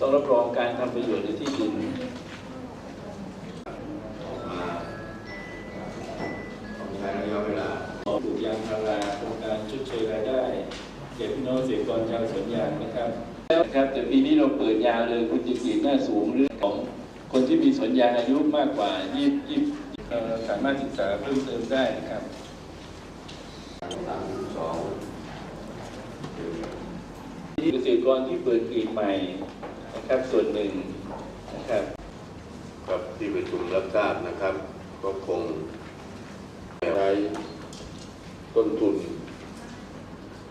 ต้องรับรองการทำประโยชน์ในที่ดินออกมาต้องใช้ระยะเวลาปลูกยางพาราโครงการชดเชยรายได้แก่พี่น้องเกษตรกรชาวสวนยางนะครับแล้วนะครับแต่ปีนี้เราเปิดยาวเลยคุณจะกรีดหน้าสูงเรื่องของคนที่มีสวนยางอายุมากกว่ายี่ยี่เอ่อสามารถศึกษาเพิ่มเติมได้นะครับสามสองเกษตรกรที่เปิดกรีดใหม่ นะครับส่วนหนึ่งนะครับครับที่ประชุมรับทราบนะครับ ก็คงใช้ต้นทุน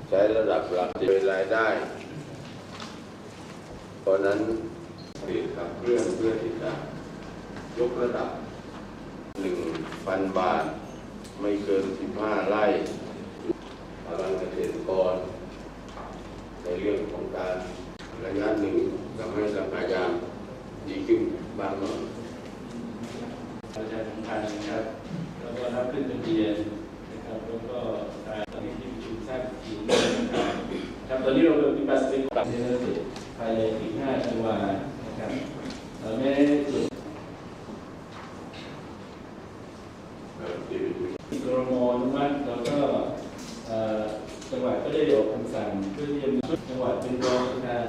ใช้ระดับหลักเป็นรายได้ตอนนั้นผลิตขับเคลื่อนเพื่อที่จะยกระดับหนึ่งพันบาท ไม่เกินสิบห้าไร่พลังเกษตรกรในเรื่องของการระยะหนึ่ง ทำให้ราคายางดีขึ้นบ้างเนาะประชาสัมพันธ์นะครับ แล้วก็รับขึ้นทะเบียนนะครับ แล้วก็ทางตอนนี้ที่ประชุมทราบอีกทีหนึงนะครับครับตอนนี้เราปฏิบัติเป็นปรับเสร็จภายในอีก5ธันวานะครับเราไม่ได้ส่วนเอ่อที่ประชุมที่กรมอนุมัติแล้วก็จังหวัดก็ได้ออกคำสั่งเพื่อที่จะมีจังหวัดเป็นรองประธาน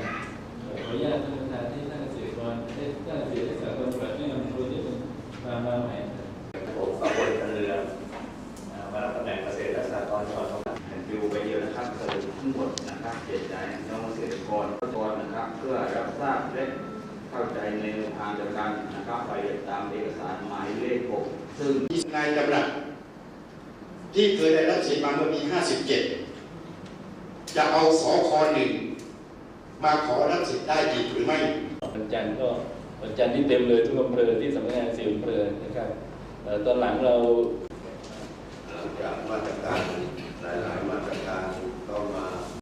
อ่อขออนุญาตท่านประธานที่ท่านเกษตรกรให้ท่านเกษตรและสหกรณ์จังหวัดแนะนำตัวที่เป็นมามาใหม่ผมสาวจันเรืองอ่ามารับตำแหน่งเกษตรและสหกรณ์จังหวัดสงขลาเห็นดูไปเดียอะนะครับสรุปทั้งหมดนะครับเจ็ดใจน้องเกษตรกรทุกคนนะครับ เพื่อรับทราบและเข้าใจในแนวทางเดียวกันนะครับไปตามเอกสารหมายเลขหกซึ่งนายดำรัสที่เคยได้รับสิทธิ์มาเมื่อปี 57 จะเอาสอคหนึ่ง มาขอรับสิทธิ์ได้อีกหรือไม่วันจันทร์ก็วันจันทร์ที่เต็มเลยทุกอำเภอที่สำนักงานเสียอำเภอนะครับตอนหลังเรา